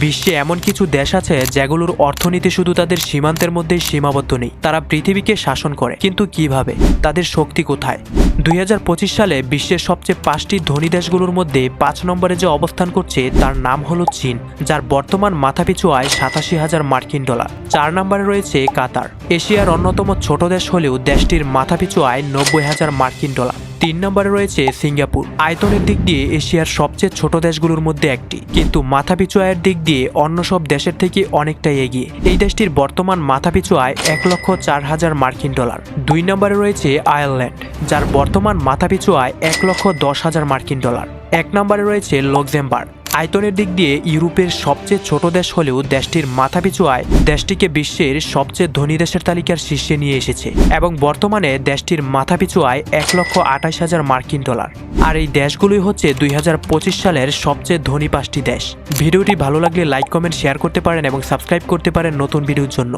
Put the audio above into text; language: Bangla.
বিশ্বে এমন কিছু দেশ আছে যেগুলোর অর্থনীতি শুধু তাদের সীমান্তের মধ্যেই সীমাবদ্ধ নেই। তারা পৃথিবীকে শাসন করে। কিন্তু কীভাবে? তাদের শক্তি কোথায়? দুই হাজার পঁচিশ সালে বিশ্বের সবচেয়ে পাঁচটি ধনী দেশগুলোর মধ্যে পাঁচ নম্বরে যে অবস্থান করছে, তার নাম হলো চীন, যার বর্তমান মাথাপিছু আয় সাতাশি হাজার মার্কিন ডলার। চার নম্বরে রয়েছে কাতার। এশিয়ার অন্যতম ছোট দেশ হলেও দেশটির মাথাপিছু আয় নব্বই হাজার মার্কিন ডলার। তিন নম্বরে রয়েছে সিঙ্গাপুর। আয়তনের দিক দিয়ে এশিয়ার সবচেয়ে ছোট দেশগুলোর মধ্যে একটি। কিন্তু মাথাপিছু আয়ের দিক দিয়ে অন্য সব দেশের থেকে অনেকটাই এগিয়ে। এই দেশটির বর্তমান মাথাপিছু আয় এক লক্ষ চার হাজার মার্কিন ডলার। দুই নম্বরে রয়েছে আয়ারল্যান্ড, যার বর্তমান মাথাপিছু আয় এক লক্ষ দশ হাজার মার্কিন ডলার। এক নম্বরে রয়েছে লক্সেমবার্গ আয়তনের দিক দিয়ে ইউরোপের সবচেয়ে ছোট দেশ হলেও দেশটির মাথাপিছু আয় দেশটিকে বিশ্বের সবচেয়ে ধনী দেশের তালিকার শীর্ষে নিয়ে এসেছে এবং বর্তমানে দেশটির মাথাপিছু আয় এক লক্ষ আঠাশ হাজার মার্কিন ডলার। আর এই দেশগুলোই হচ্ছে দুই হাজার পঁচিশ সালের সবচেয়ে ধনী পাঁচটি দেশ। ভিডিওটি ভালো লাগলে লাইক, কমেন্ট, শেয়ার করতে পারেন এবং সাবস্ক্রাইব করতে পারেন নতুন ভিডিওর জন্য।